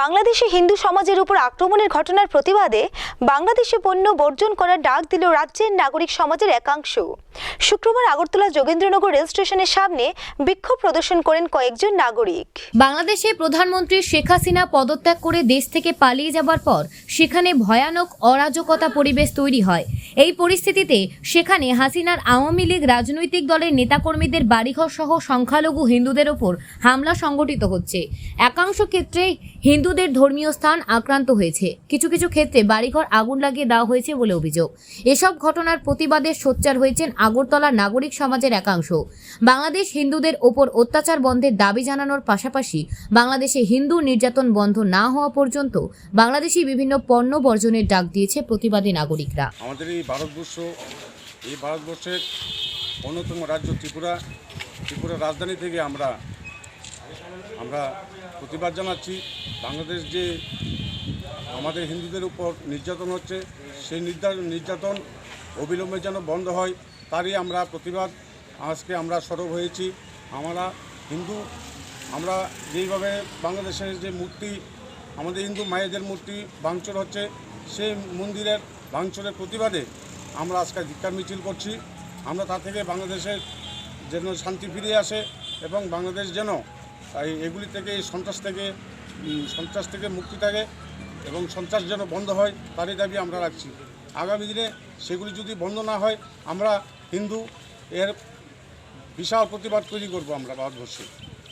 বাংলাদেশে হিন্দু সমাজের উপর আক্রমণের ঘটনার প্রতিবাদে বাংলাদেশে পণ্য বর্জন করার ডাক দিল রাজ্যের নাগরিক সমাজের একাংশ। শুক্রবার আগরতলা যোগেন্দ্রনগর রেল স্টেশনের সামনে বিক্ষোভ প্রদর্শন করেন কয়েকজন নাগরিক। বাংলাদেশে প্রধানমন্ত্রী শেখ হাসিনা পদত্যাগ করে দেশ থেকে পালিয়ে যাবার পর সেখানে ভয়ানক অরাজকতা পরিবেশ তৈরি হয়। এই পরিস্থিতিতে সেখানে হাসিনার আওয়ামী লীগ রাজনৈতিক দলের নেতাকর্মীদের বাড়িঘর সহ সংখ্যালঘু হিন্দুদের ওপর হামলা সংগঠিত হচ্ছে। একাংশ ক্ষেত্রে হিন্দুদের ধর্মীয় স্থান আক্রান্ত হয়েছে। কিছু কিছু ক্ষেত্রে বাড়িঘর আগুন লাগিয়ে দেওয়া হয়েছে বলে অভিযোগ। এসব ঘটনার প্রতিবাদে সোচ্চার হয়েছেন আগরতলা নাগরিক সমাজের একাংশ। বাংলাদেশ হিন্দুদের ওপর অত্যাচার বন্ধের দাবি জানানোর পাশাপাশি বাংলাদেশে হিন্দু নির্যাতন বন্ধ না হওয়া পর্যন্ত বাংলাদেশি বিভিন্ন পণ্য বর্জনের ডাক দিয়েছে প্রতিবাদী নাগরিকরা। আমাদের এই ভারতবর্ষ, এই ভারতবর্ষের অন্যতম রাজ্য ত্রিপুরা। ত্রিপুরার রাজধানী থেকে আমরা আমরা প্রতিবাদ জানাচ্ছি। বাংলাদেশ যে আমাদের হিন্দুদের উপর নির্যাতন হচ্ছে, সেই নির্যা- নির্যাতন অবিলম্বে যেন বন্ধ হয়, তারই আমরা প্রতিবাদ। আজকে আমরা সরব হয়েছি। আমরা হিন্দু, আমরা যেইভাবে বাংলাদেশের যে মূর্তি, আমাদের হিন্দু মায়েদের মূর্তি ভাঙচুর হচ্ছে সেই মন্দিরের ভাঙচুরের প্রতিবাদে আমরা আজকে ধিক্কার মিছিল করছি। আমরা তা থেকে বাংলাদেশের যেন শান্তি ফিরে আসে এবং বাংলাদেশ যেন এই এগুলি থেকে, এই সন্ত্রাস থেকে সন্ত্রাস থেকে মুক্তি থাকে এবং সন্ত্রাস যেন বন্ধ হয়, তারই দাবি আমরা রাখছি। আগামী দিনে সেগুলি যদি বন্ধ না হয়, আমরা হিন্দু এর বিশাল প্রতিবাদ তৈরি করব আমরা ভারতবর্ষে।